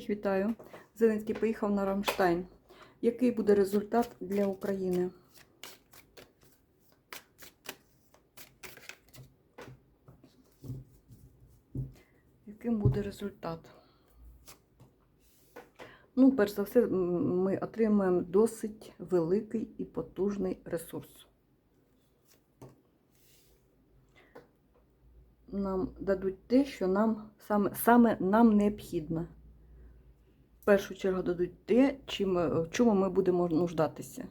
Вітаю. Зеленський поїхав на Рамштайн. Який буде результат для України? Яким буде результат? Ну, перш за все, ми отримаємо досить великий і потужний ресурс. Нам дадуть те, що нам саме, саме нам необхідно. Першу чергу дадуть те, чим, е, в чому ми будемо нуждатися.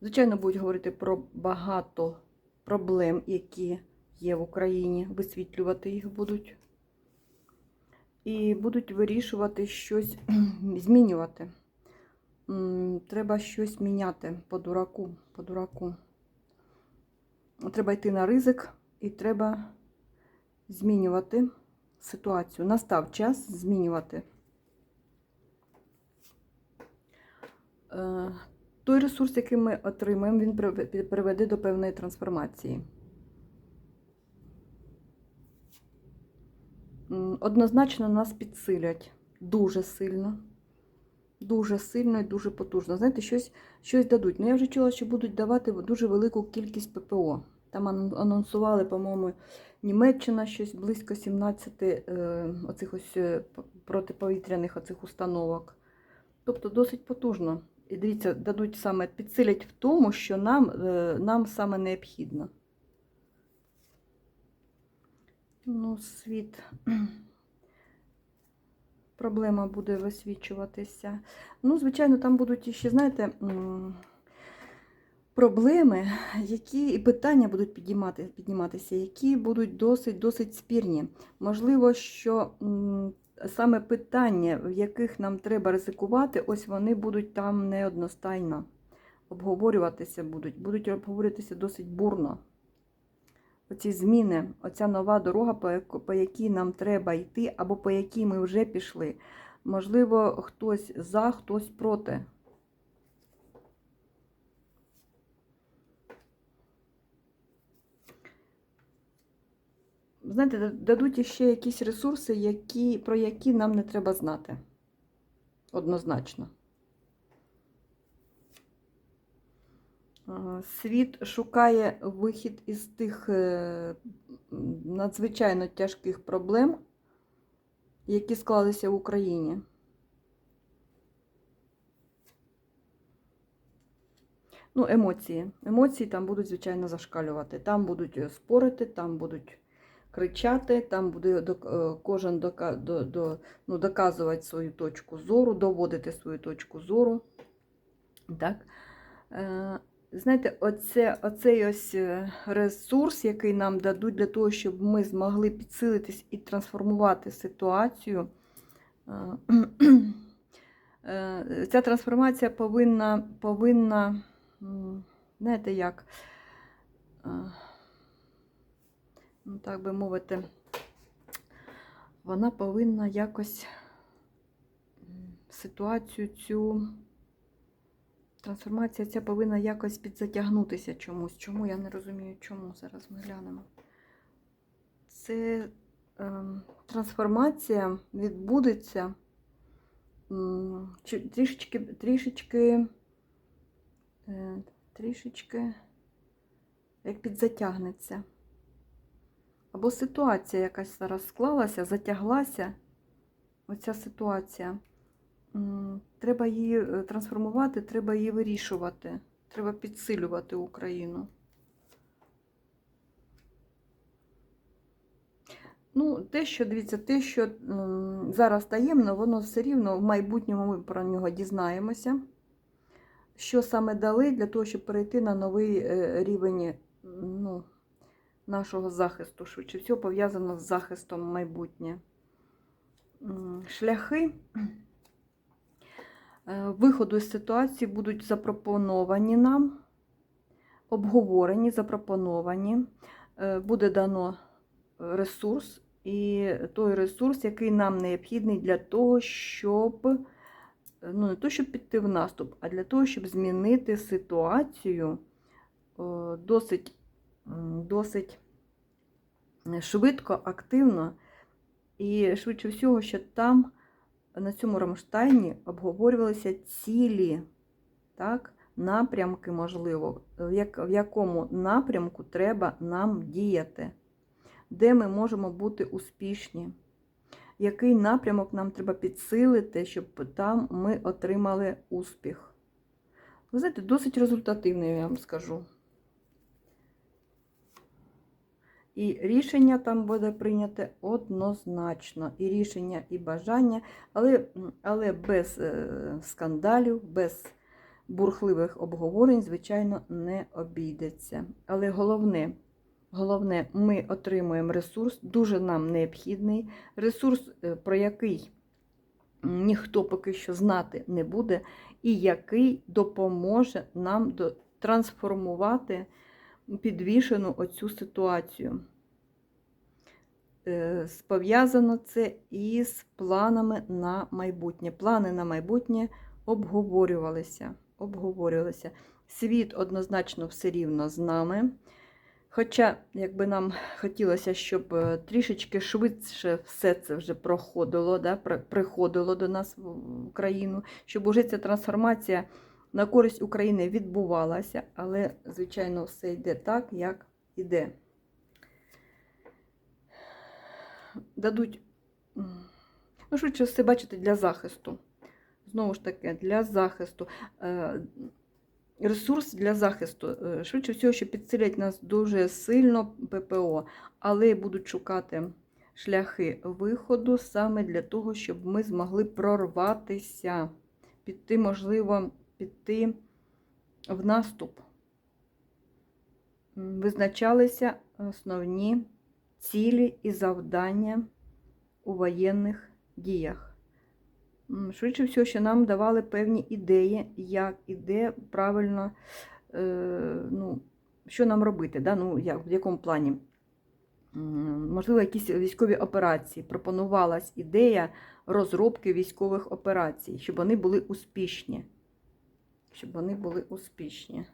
Звичайно, будуть говорити про багато проблем, які є в Україні, висвітлювати їх будуть. І будуть вирішувати щось, змінювати. Треба щось міняти по дураку, по дураку. Треба йти на ризик і треба змінювати ситуацію. Настав час змінювати. Е, Той ресурс, який ми отримаємо, він приведе до певної трансформації. Однозначно нас підсилять дуже сильно. Дуже сильно і дуже потужно. Знаєте, щось, щось дадуть. Ну, я вже чула, що будуть давати дуже велику кількість ППО. Там анонсували, по-моєму, Німеччина щось близько 17 е, оцих ось е, протиповітряних оцих установок. Тобто досить потужно. І дивіться, дадуть саме підсилять в тому, що нам, е, нам саме необхідно. Ну, світ. Проблема буде висвічуватися. Ну, звичайно, там будуть ще, знаєте, проблеми, які і питання будуть піднімати, підніматися, які будуть досить досить спірні. Можливо, що саме питання, в яких нам треба ризикувати, ось вони будуть там неодностайно обговорюватися будуть, будуть обговорюватися досить бурно. Оці зміни, оця нова дорога, по, якій нам треба йти, або по якій ми вже пішли. Можливо, хтось за, хтось проти. Знаєте, дадуть ще якісь ресурси, які, про які нам не треба знати. Однозначно. Світ шукає вихід із тих е, надзвичайно тяжких проблем, які склалися в Україні. Ну, емоції. Емоції там будуть, звичайно, зашкалювати. Там будуть е, спорити, там будуть кричати, там буде е, кожен ну, доказувати свою точку зору, доводити свою точку зору. Так? Е, Знаєте, оце, оцей ось е, ресурс, який нам дадуть для того, щоб ми змогли підсилитись і трансформувати ситуацію. Ця трансформація повинна, повинна знаєте як, ну, так би мовити, вона повинна якось ситуацію цю. Трансформація ця повинна якось підзатягнутися чомусь. Чому я не розумію, чому зараз ми глянемо. Це ем, трансформація відбудеться чи- трішечки, трішечки, е, трішечки як підзатягнеться. Або ситуація якась зараз склалася, затяглася. Оця ситуація. Треба її е, трансформувати, треба її вирішувати. Треба підсилювати Україну. Ну, те, що дивіться, те, що зараз таємно, воно все рівно в майбутньому ми про нього дізнаємося. Що саме дали для того, щоб перейти на новий е, рівень нашого захисту, швидше всього пов'язано з захистом майбутнє. Шляхи е, виходу з ситуації будуть запропоновані нам, обговорені, запропоновані. Е, Буде дано ресурс, і той ресурс, який нам необхідний для того, щоб е, ну, не то, щоб піти в наступ, а для того, щоб змінити ситуацію досить, досить швидко, активно І швидше всього, що там на цьому Рамштайні обговорювалися цілі, так, напрямки, можливо, в якому напрямку треба нам діяти, де ми можемо бути успішні, який напрямок нам треба підсилити, щоб там ми отримали успіх. Ви знаєте, досить результативний, я вам скажу. І рішення там буде прийняте однозначно. І рішення, і бажання, але, але без е, скандалів, без бурхливих обговорень, звичайно, не обійдеться. Але головне, головне, ми отримуємо ресурс, дуже нам необхідний. Ресурс, е, про який ніхто поки що знати не буде, і який допоможе нам до- трансформувати підвішену оцю ситуацію. Е, Пов'язано це із планами на майбутнє. Плани на майбутнє обговорювалися. обговорювалися. Світ однозначно все рівно з нами. Хоча, якби нам хотілося, щоб е, трішечки швидше все це вже проходило, да, приходило до нас в Україну, щоб уже ця трансформація на користь України відбувалася, але, звичайно, все йде так, як іде. Дадуть, ну, швидше все, бачите, для захисту. Знову ж таки, для захисту. Е, Ресурс для захисту. Е, Швидше всього, що підсилять нас дуже сильно ППО, але будуть шукати шляхи виходу саме для того, щоб ми змогли прорватися, піти, можливо, піти в наступ. Визначалися основні цілі і завдання у воєнних діях. Швидше всього, що нам давали певні ідеї, як і де правильно, е, ну, що нам робити, да? ну, як, в якому плані. Можливо, якісь військові операції. Пропонувалась ідея розробки військових операцій, щоб вони були успішні. Щоб вони були успішні.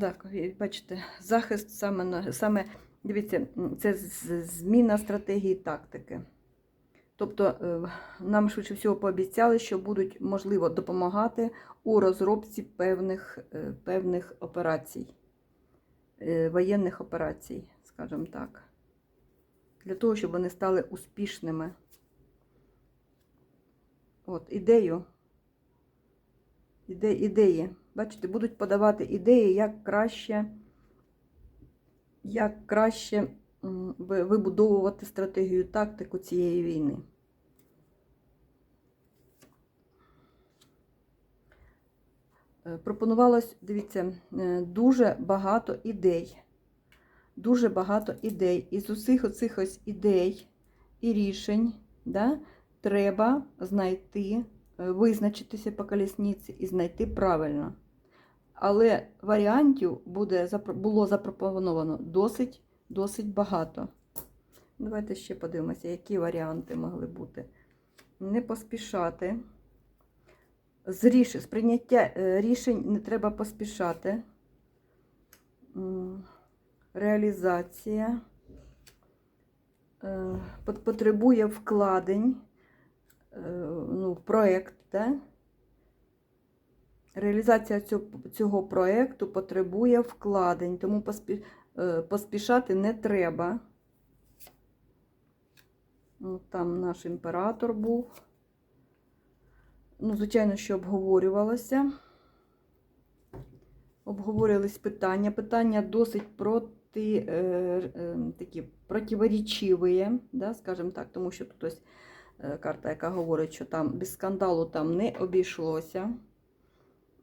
Так, бачите, захист саме, саме дивіться, це зміна стратегії тактики. Тобто е, нам швидше всього пообіцяли, що будуть, можливо, допомагати у розробці певних, е, певних операцій, е, воєнних операцій, скажімо так, для того, щоб вони стали успішними. От, ідею, іде, ідеї. Бачите, будуть подавати ідеї, як краще, як краще вибудовувати стратегію тактику цієї війни. Е, Пропонувалось, дивіться, е, дуже багато ідей. Дуже багато ідей. Із усіх оцих ось ідей і рішень да, треба знайти, визначитися по колісниці і знайти правильно. Але варіантів буде, було запропоновано досить, досить багато. Давайте ще подивимося, які варіанти могли бути. Не поспішати. З, з прийняття е, рішень не треба поспішати. Реалізація е, потребує вкладень е, ну, проєкт. Да? Реалізація цього, цього проєкту потребує вкладень, тому е, поспішати не треба. Ну, Там наш імператор був. Ну, звичайно, що обговорювалося. Обговорювались питання. Питання досить проти, е, е, такі противоречиві, да, скажімо так, тому що тут ось е, карта, яка говорить, що там без скандалу там не обійшлося.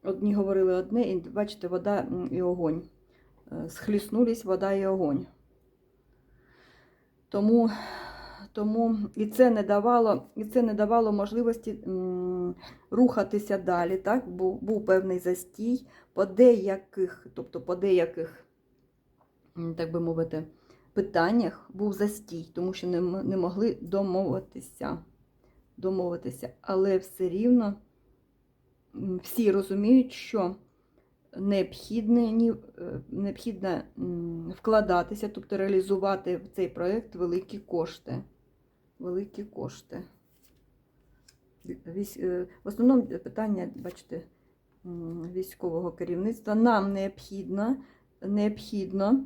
Одні говорили одне, і бачите, вода і огонь. Е, Схліснулись вода і огонь. Тому, тому і це не давало, і це не давало можливості рухатися далі. Так? Був, був певний застій по деяких, тобто по деяких, так би мовити, питаннях був застій, тому що не, не могли домовитися. домовитися. Але все рівно всі розуміють, що необхідне, е, необхідно вкладатися, тобто реалізувати в цей проєкт великі кошти. Великі кошти. Е, В основному питання, бачите, військового керівництва. Нам необхідно, необхідно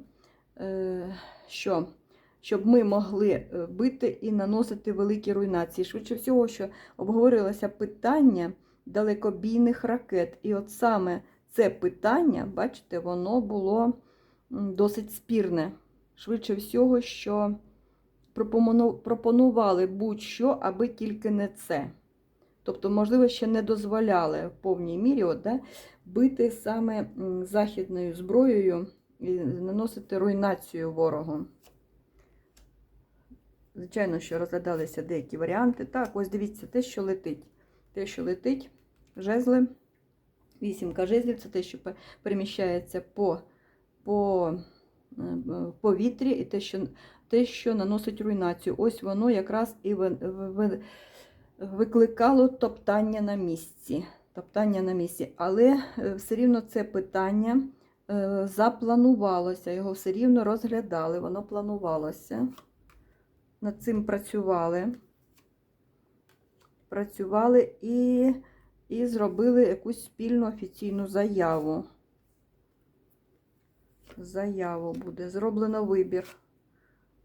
що? щоб ми могли е, бити і наносити великі руйнації. Швидше всього, що обговорювалося питання далекобійних ракет. І от саме це питання, бачите, воно було досить спірне. Швидше всього, що пропонували будь-що, аби тільки не це. Тобто, можливо, ще не дозволяли в повній мірі от, да, бити саме західною зброєю і наносити руйнацію ворогу. Звичайно, що розглядалися деякі варіанти. Так, ось дивіться, те, що летить. Те, що летить, жезли. Вісімка жезлів це те, що переміщається по, по е, повітрі, і те, що, те, що наносить руйнацію. Ось воно якраз і ви- ви- ви- викликало топтання на місці. Топтання на місці. Але е, все рівно це питання запланувалося, його все рівно розглядали, воно планувалося. Над цим працювали. Працювали і, і зробили якусь спільну офіційну заяву. Заяву буде. Зроблено вибір.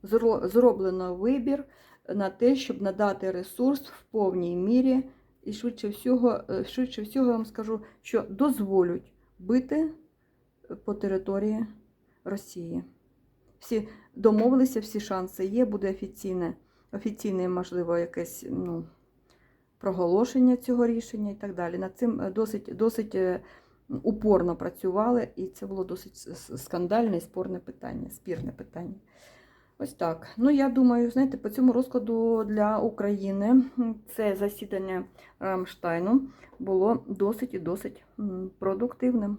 Зро- Зроблено вибір на те, щоб надати ресурс в повній мірі. І швидше всього, е, швидше всього я вам скажу, що дозволять бити по території Росії. Всі домовилися, всі шанси є, буде офіційне, офіційне, можливо, якесь ну, проголошення цього рішення і так далі. Над цим досить, досить е, упорно працювали, і це було досить скандальне і спорне питання, спірне питання. Ось так. Ну, я думаю, знаєте, по цьому розкладу для України це засідання Рамштайну було досить і досить продуктивним.